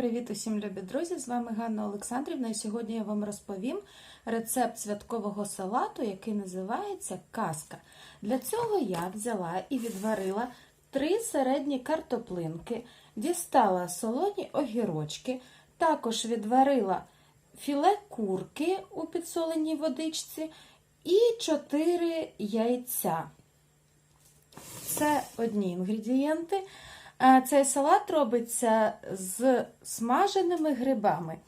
Привіт усім любі друзі! З вами Ганна Олександрівна, і сьогодні я вам розповім рецепт святкового салату, який називається казка. Для цього я взяла і відварила три середні картоплинки, дістала солоні огірочки, також відварила філе курки у підсоленій водичці і чотири яйця. Це одні інгредієнти. Цей салат робиться з смаженими грибами.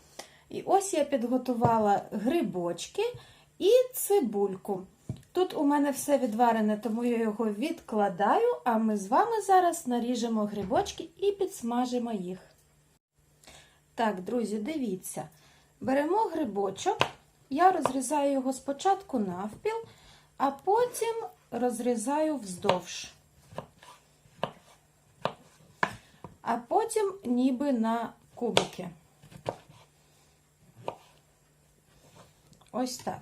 І ось я підготувала грибочки і цибульку. Тут у мене все відварене, тому я його відкладаю, а ми з вами зараз наріжемо грибочки і підсмажимо їх. Так, друзі, дивіться. Беремо грибочок, я розрізаю його спочатку навпіл, а потім розрізаю вздовж. А потім ніби на кубики. Ось так.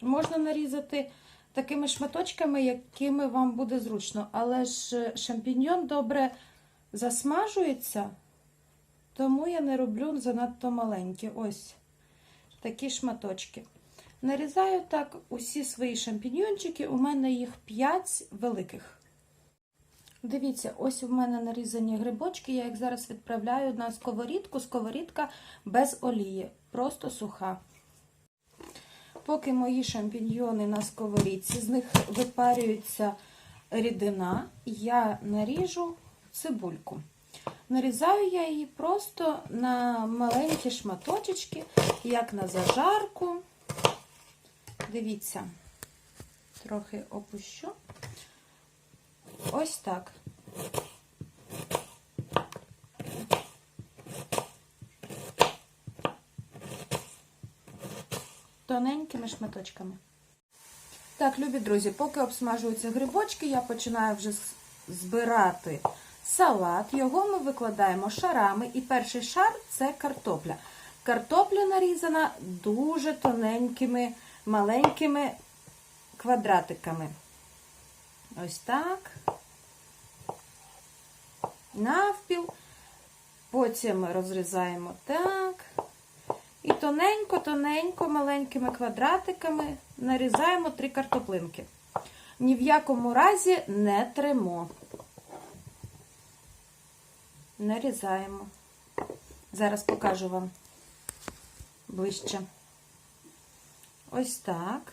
Можна нарізати такими шматочками, якими вам буде зручно, але ж шампіньйон добре засмажується, тому я не роблю занадто маленькі. Ось такі шматочки. Нарізаю так усі свої шампіньйончики, у мене їх 5 великих. Дивіться, ось у мене нарізані грибочки, я їх зараз відправляю на сковорідку. Сковорідка без олії, просто суха. Поки мої шампіньйони на сковорідці, з них випарюється рідина, я наріжу цибульку. Нарізаю я її просто на маленькі шматочки, як на зажарку. Дивіться, трохи опущу. Ось так. Тоненькими шматочками. Так, любі друзі, поки обсмажуються грибочки, я починаю вже збирати салат. Його ми викладаємо шарами. І перший шар це картопля. Картопля нарізана дуже тоненькими маленькими квадратиками. Ось так, навпіл, потім розрізаємо так. І тоненько-тоненько маленькими квадратиками нарізаємо три картоплинки. Ні в якому разі не тремо. Нарізаємо. Зараз покажу вам ближче. Ось так.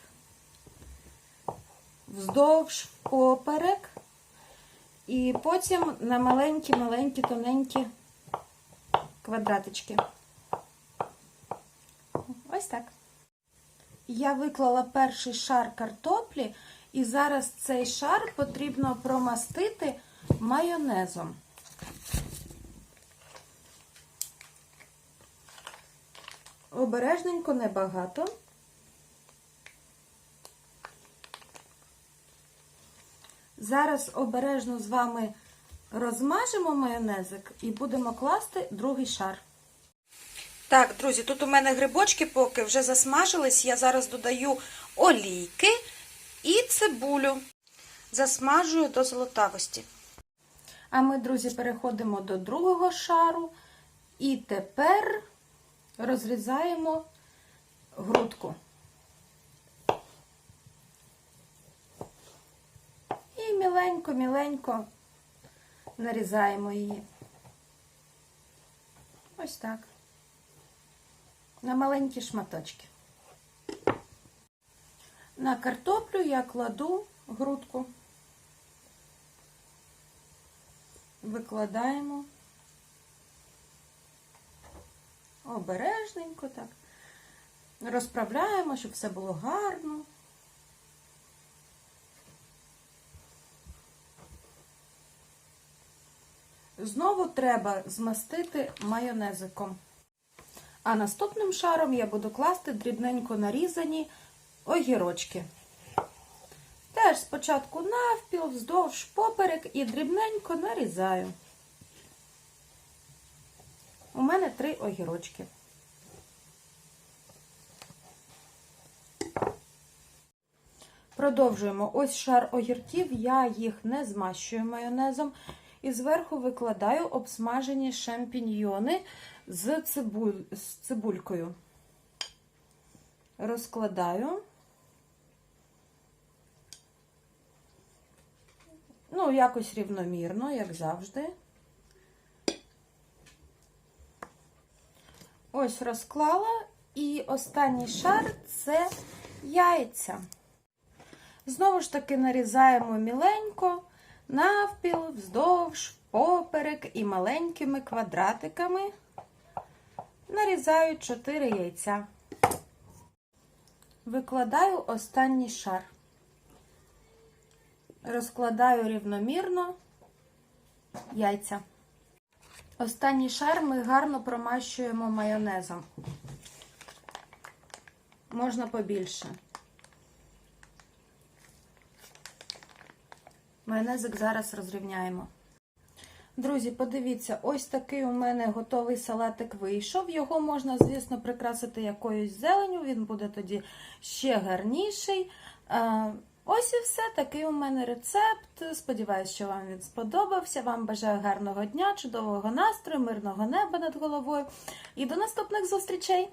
Вздовж поперек. І потім на маленькі-маленькі тоненькі квадратички. Ось так. Я виклала перший шар картоплі, і зараз цей шар потрібно промастити майонезом. Обережненько, небагато. Зараз обережно з вами розмажемо майонезик і будемо класти другий шар. Так, друзі, тут у мене грибочки поки вже засмажились. Я зараз додаю олійки і цибулю. Засмажую до золотавості. А ми, друзі, переходимо до другого шару. І тепер розрізаємо грудку. І міленько-міленько нарізаємо її. Ось так. На маленькі шматочки. На картоплю я кладу грудку, викладаємо обережненько так. Розправляємо, щоб все було гарно. Знову треба змастити майонезиком. А наступним шаром я буду класти дрібненько нарізані огірочки. Теж спочатку навпіл, вздовж поперек і дрібненько нарізаю. У мене три огірочки. Продовжуємо. Ось шар огірків, я їх не змащую майонезом. І зверху викладаю обсмажені шампіньйони з, цибуль... з цибулькою. Розкладаю. Ну, якось рівномірно, як завжди. Ось розклала. І останній шар це яйця. Знову ж таки нарізаємо міленько, навпіл, вздовж, поперек і маленькими квадратиками. Нарізаю 4 яйця. Викладаю останній шар. Розкладаю рівномірно яйця. Останній шар ми гарно промащуємо майонезом. Можна побільше. Майонезик зараз розрівняємо. Друзі, подивіться, ось такий у мене готовий салатик вийшов. Його можна, звісно, прикрасити якоюсь зеленю, він буде тоді ще гарніший. Е, Ось і все. Такий у мене рецепт. Сподіваюсь, що вам він сподобався. Вам бажаю гарного дня, чудового настрою, мирного неба над головою. І до наступних зустрічей!